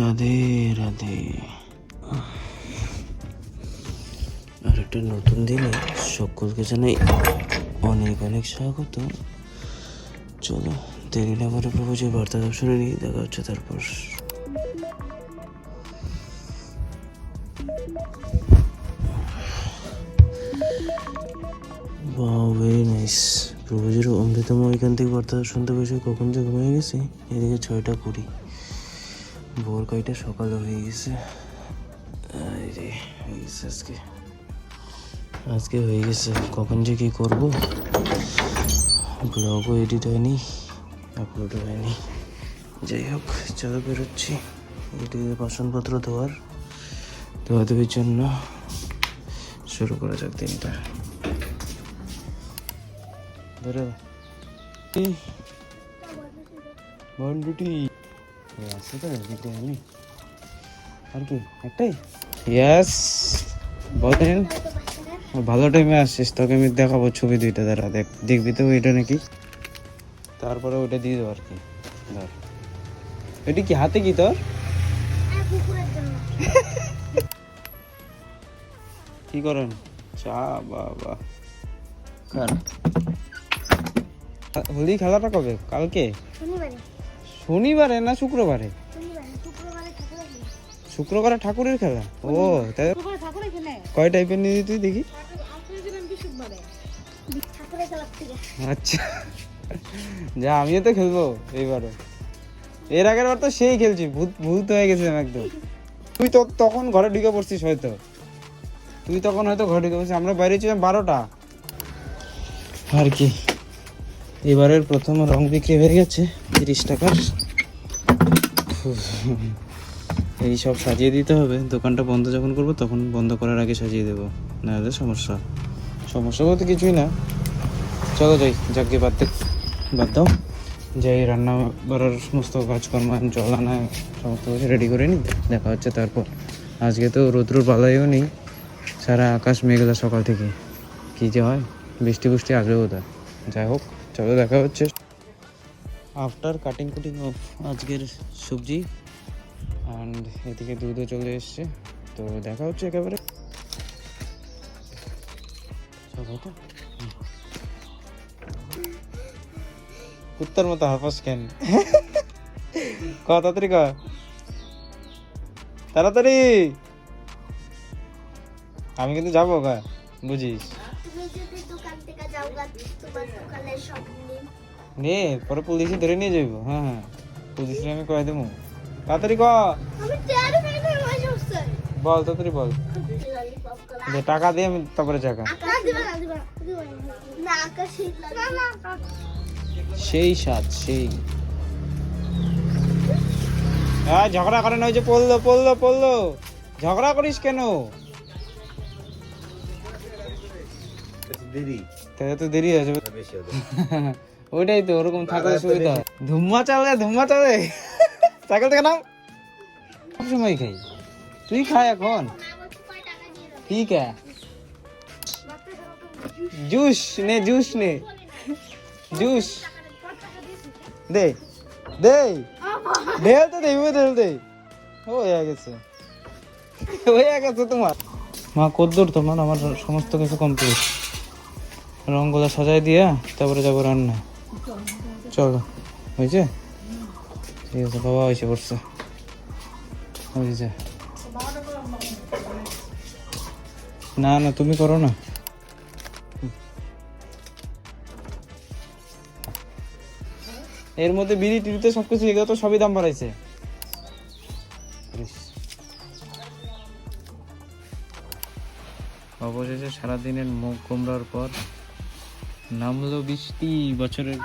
রাধে রাধে। আর একটা নতুন দিনে সকলকে জানাই অনেক অনেক স্বাগত। চলো, দেরি না করে প্রভুজির বার্তা শুনে নিই, দেখা হচ্ছে তারপর। ভেরি নাইস প্রভুজির অমৃতম এখান থেকে বার্তা শুনতে বসে কখন যে ঘুমিয়ে গেছি? এদিকে ছয়টা কুড়ি। ভোর কয়টা? সকাল হয়ে গেছে। এই রে হয়ে গেছে আজকে। আজকে হয়ে গেছে। কখন যে কী করব? ব্লগও এডিট হয়নি আপলোডও হয়নি। যাই হোক, চলো বেরোচ্ছি। এদিকে বাসনপত্র ধোয়ার, ধোয়া ধুবির জন্য শুরু করা যাক দিনটা। ধরে। বল রুটি। আছে তো দিতে আমি আর কি একটাই? ইয়াস বলেন। ভালো টাইমে আসছিস তোকে আমি দেখাবো ছবি দুইটা দাঁড়া দেখ দেখবি তো ওইটা নাকি? তারপরে ওইটা দিয়ে দেবো আর কি ধর। এটি কি হাতে কি তোর? কি করেন? চা বাবা। কার? হোলি খেলাটা কবে? কালকে? শনিবারে। শনিবারে না শুক্রবারে? শুক্রবারে ঠাকুরের খেলা। ও তাই শুক্রবারে ঠাকুরে খেলে। কয় টাইপের নিয়ে তুই দেখি? আচ্ছা। যা আমিও তো খেলব এইবারও। এর আগের বার তো সেই খেলছি ভূত ভূত হয়ে গেছে একদম। তুই তো তখন ঘরে ঢুকে পড়ছিস হয়তো। তুই তখন হয়তো ঘরে ঢুকে পড়ছিস আমরা বাইরে ছিলাম বারোটা। আর কি এবারের প্রথম রং বিক্রি হয়ে গেছে তিরিশ টাকার। এই সব সাজিয়ে দিতে হবে। দোকানটা বন্ধ যখন করব তখন বন্ধ করার আগে সাজিয়ে দেবো। নাহলে সমস্যা। সমস্যা বলতে কিছুই না। চলো যাই, যাকে বাদ বাদ দাও। যাই, রান্না করার সমস্ত কাজকর্ম, জল আনা, সমস্ত কিছু রেডি করে নিই দেখা হচ্ছে তারপর। আজকে তো রৌদ্রুর বালাইও নেই। সারা আকাশ মেঘলা সকাল থেকে। কী যে হয়, বৃষ্টি বৃষ্টি আসবেও তা যাই হোক, চলো দেখা হচ্ছে। আফটার কাটিং কুটিং অফ আজকের সবজি অ্যান্ড এদিকে দুধও চলে এসছে। তো দেখা হচ্ছে একেবারে। কুত্তার মতো হাফাস কেন? ক, তাড়াতাড়ি ক। তাড়াতাড়ি! আমি কিন্তু যাব গা বুঝিস? নে পরে পুলিশে ধরে নিয়ে যাইবো হ্যাঁ হ্যাঁ। পুলিশে আমি কয়ে দেবো। তাড়াতাড়ি ক। আমি তেরো মিনিট বসে বসছি। বল তাড়াতাড়ি বল। দে টাকা দিয়ে আমি তারপরে চাকা না দিবা না আকাশ না না। সেই স্বাদ সেই। হ্যাঁ ঝগড়া করে না ওই যে পড়ল পড়ল পড়ল। ঝগড়া করিস কেন? দেরি। তাহলে তো দেরি আছে ওইটাই তো ওরকম থাকলে সুবিধা ধুম্মা চালে ধুম্মা চালে। সাইকেল থেকে নাম। সব সময় খাই। তুই খাই এখন। ঠিক আছে জুস নে জুস নে। জুস। দে। দে। ঢেল তো দেবে ঢেল দে। হয়ে গেছে। হয়ে গেছে তোমার। মা কদ্দূর তোমার? আমার সমস্ত কিছু কমপ্লিট রঙগুলো সাজাই দিয়া তারপরে যাব রান্না চলো, হয়েছে? ঠিক আছে, বাবা এসে পড়ছে। হয়েছে। না না, তুমি করো না। এর মধ্যে বিড়ি, টিড়িতে সবকিছু এগুলো তো সবই দাম বাড়াইছে। অবশেষে সারাদিনের মুখ কুমড়ার পর নামলো বৃষ্টি বছরের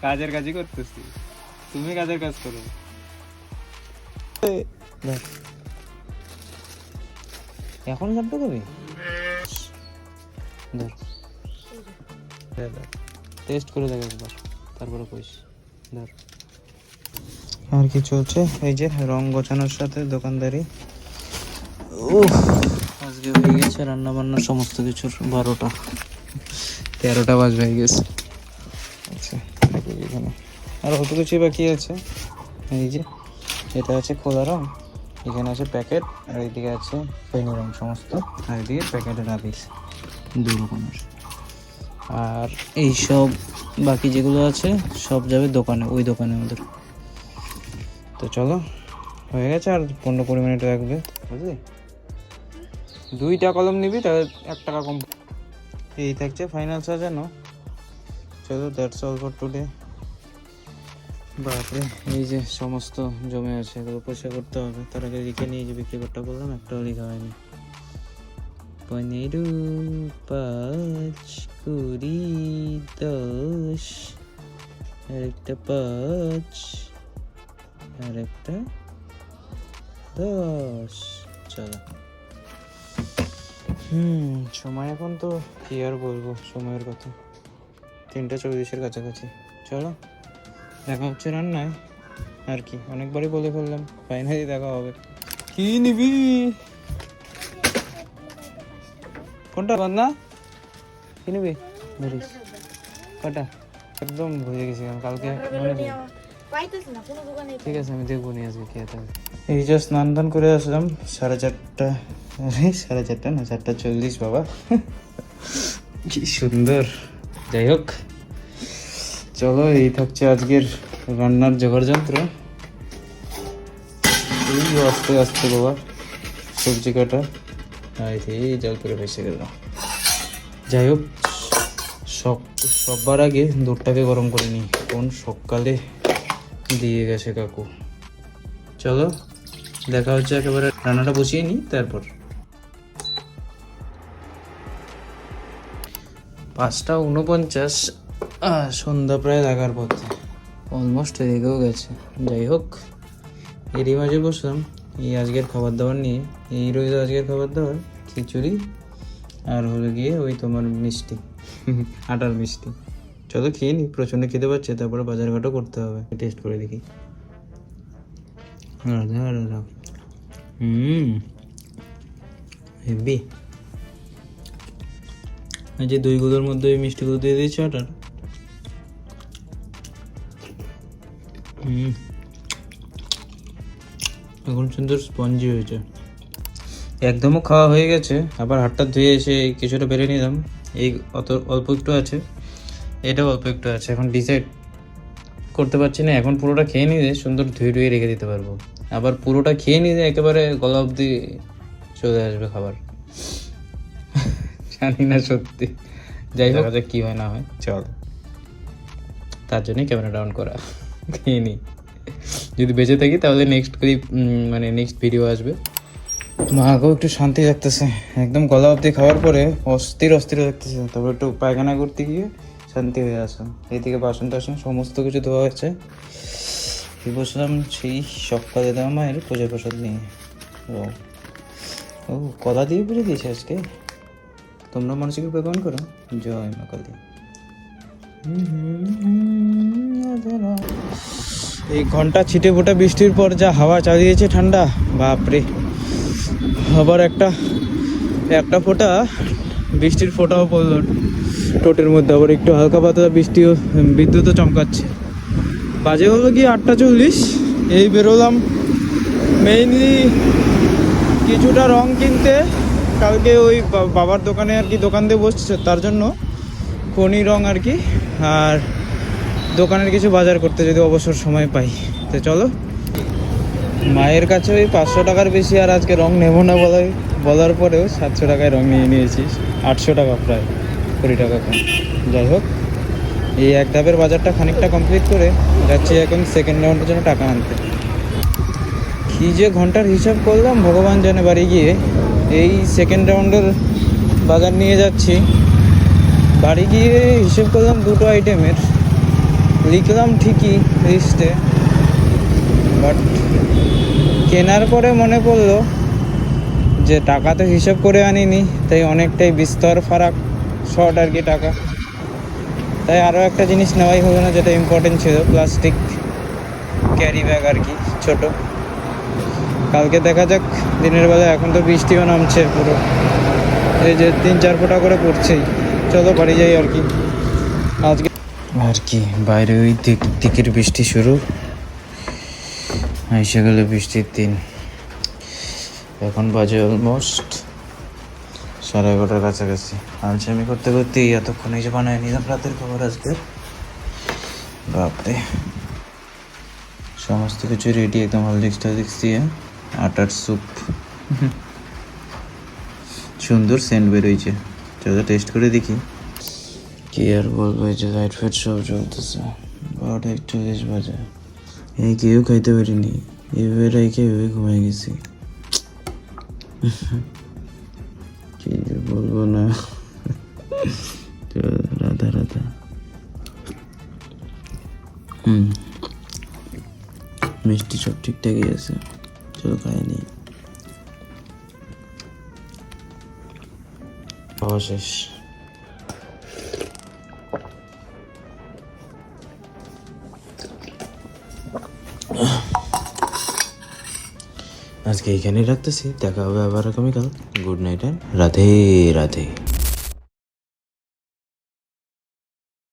কাজের কাজই করতেছি। তুমি কাজের কাজ করো। এখন জানতে কবি টেস্ট করে দেখ একবার। তারপরে কইস। ধর। আর কি চলছে? এই যে রং গোছানোর সাথে দোকানদারি। আজকে হয়ে গেছে রান্না বান্না সমস্ত কিছুর বারোটা। তেরোটা বাজ হয়ে গেছে আচ্ছা এখানে। আর অত কিছুই বাকি আছে। এই যে, এটা আছে খোলা রং, এখানে আছে প্যাকেট, আর এইদিকে আছে ফেনি রং সমস্ত। আর এদিকে প্যাকেটের আপিস দু রকমের। আর এই সব বাকি যেগুলো আছে, সব যাবে দোকানে, ওই দোকানে আমাদের তো চলো, হয়ে গেছে, আর পনেরো কুড়ি মিনিট লাগবে, বুঝলি? দুইটা কলম নিবি, তাহলে এক টাকা কম। এই থাকছে ফাইনাল সাজানো চলো দ্যাটস অল ফর টুডে বাপরে, এই যে সমস্ত জমে আছে, এগুলো পয়সা করতে হবে। তার আগে লিখে নিয়ে যে বিক্রি করতে বললাম, একটাও লেখা হয়নি। পনেরো পাঁচ কুড়ি দশ আর একটা পাঁচ আর একটা দশ। চলো। হুম সময় এখন তো কি আর বলব সময়ের কথা। তিনটা চল্লিশের কাছাকাছি। চলো দেখা হচ্ছে রান্নায়। আর কি অনেকবারই বলে ফেললাম ফাইনালি দেখা হবে। কি নিবি? কোনটা বান্না কি নিবি? ধরিস কটা? একদম ভুলে গেছি কালকে মনে ঠিক আছে আমি দেখব নিয়ে আসব হবে এই যে স্নান দান করে আসলাম সাড়ে চারটা সাড়ে চারটা না? চারটা চল্লিশ, বাবা। কি সুন্দর। যাই হোক, চলো, এই থাকছে আজকের রান্নার জোগাড় যন্ত্র এই আস্তে আস্তে, বাবা, সবজি কাটা। এই জল করে ভেসে গেল। যাই হোক, সব সবার আগে দুধটাকে গরম করে নিই। কোন সকালে দিয়ে গেছে কাকু। চলো, দেখা হচ্ছে একেবারে রান্নাটা বসিয়ে নিই, তারপর। পাঁচটা উনপঞ্চাশ সন্ধ্যা প্রায় লাগার পথে। অলমোস্ট এদিকেও গেছে। যাই হোক, এরই মাঝে বসলাম। এই আজকের খাবার দাবার নিয়ে। এই রয়েছে আজকের খাবার দাবার খিচুড়ি আর হলো গিয়ে ওই তোমার মিষ্টি, আটার মিষ্টি। চলো খেয়ে নি প্রচণ্ড খেতে পাচ্ছে, তারপরে বাজারঘাটও করতে হবে। টেস্ট করে দেখি। রাধা রাধা। হুম, হেভি। যে দইগুলোর মধ্যে ওই মিষ্টিগুলো দিয়ে দিয়েছে হুম। এখন সুন্দর স্পঞ্জি হয়েছে। একদমও খাওয়া হয়ে গেছে, আবার হাতটা ধুয়ে এসে কিছুটা বেড়ে নিলাম। এই অত অল্প একটু আছে, এটাও অল্প একটু আছে, এখন ডিসাইড করতে পারছি না, এখন পুরোটা খেয়ে নিলে সুন্দর ধুয়ে ধুয়ে রেখে দিতে পারব। আবার পুরোটা খেয়ে নিলে একেবারে গলা অবধি চলে আসবে খাবার। জানি না সত্যি। যাই হোক। যাক কি হয় না হয়। চল। তার জন্যই ক্যামেরা ডাউন করা। খেয়ে নিই যদি বেঁচে থাকি তাহলে নেক্সট ক্লিপ মানে নেক্সট ভিডিও আসবে। মাকেও একটু শান্তি লাগতেছে। একদম গলা অবধি খাওয়ার পরে অস্থির অস্থির লাগতেছে। তারপর একটু পায়খানা করতে গিয়ে শান্তি হয়ে আসলাম এইদিকে বাসন টাসন সমস্ত কিছু ধোয়া হয়েছে। বসলাম সেই সকালে দেওয়া মায়ের পূজা প্রসাদ নিয়ে। ও। ও কলা দিয়ে পুজো দিয়েছে আজকে? তোমরা মানসিক গ্রহণ করো। জয় মা এই ঘণ্টা ছিটে ফোটা বৃষ্টির পর যা হাওয়া চালিয়েছে ঠান্ডা, বাপরে। আবার একটা একটা ফোঁটা বৃষ্টির ফোঁটাও পড়ল। টোটের মধ্যে আবার একটু হালকা পাতলা বৃষ্টিও, বিদ্যুৎও চমকাচ্ছে। বাজে হলো কি আটটা চল্লিশ? এই বেরোলাম। মেইনলি কিছুটা রং কিনতে। কালকে ওই বাবার দোকানে আর কি দোকান দিয়ে বসছে, তার জন্য খনি রং আর কি। আর দোকানের কিছু বাজার করতে যদি অবসর সময় পাই। তো চলো, মায়ের কাছে ওই পাঁচশো টাকার বেশি আর আজকে রং নেব না বলার বলার পরেও সাতশো টাকায় রং নিয়ে নিয়েছি, আটশো টাকা প্রায়, কুড়ি টাকা কম। যাই হোক, এই এক ধাপের বাজারটা খানিকটা কমপ্লিট করে যাচ্ছি এখন সেকেন্ড রাউন্ডের জন্য টাকা আনতে। কী যে ঘণ্টার হিসাব করলাম, ভগবান জানে বাড়ি গিয়ে এই সেকেন্ড রাউন্ডের বাজার নিয়ে যাচ্ছি। বাড়ি গিয়ে হিসেব করলাম দুটো আইটেমের লিখলাম ঠিকই লিস্টে বাট কেনার পরে মনে পড়ল যে টাকা তো হিসেব করে আনিনি, তাই অনেকটাই বিস্তর ফারাক শর্ট আর কি টাকা। তাই আরও একটা জিনিস নেওয়াই হলো না, যেটা ইম্পর্টেন্ট ছিল প্লাস্টিক ক্যারি ব্যাগ আর কি, ছোট। কালকে দেখা যাক, দিনের বেলা এখন তো বৃষ্টিও নামছে পুরো। এই যে তিন চার ফোঁটা করে পড়ছেই। চলো বাড়ি যাই আর কি। আজকে আর কি, বাইরে ওই দিক দিকের বৃষ্টি শুরু। এসে গেলে বৃষ্টির দিন। এখন বাজে অলমোস্ট সাড়ে এগারোটার কাছাকাছি। আলসামি করতে করতে এতক্ষণ এই যে বানায় নিলাম রাতের খবর আজকে। বাপরে। সমস্ত কিছু রেডি একদম হলদিক্স টলদিক্স দিয়ে। আটার স্যুপ সুন্দর সেন্ট বেরোইছে। চলো টেস্ট করে দেখি। কি আর বলব, এই যে লাইট ফাইট সব চলতেছে বারোটা একচল্লিশ বাজে। এই কেউ খাইতে পারিনি। এভাবে রেখে এভাবে ঘুমিয়ে গেছি। কি বলব না। রাধা রাধা। হুম। মিষ্টি সব ঠিকঠাকই আছে। চলো খাইনি খাওয়া শেষ আজকে এখানেই রাখতেছি, দেখা হবে আবার আগামীকাল। Good night and Radhe Radhe.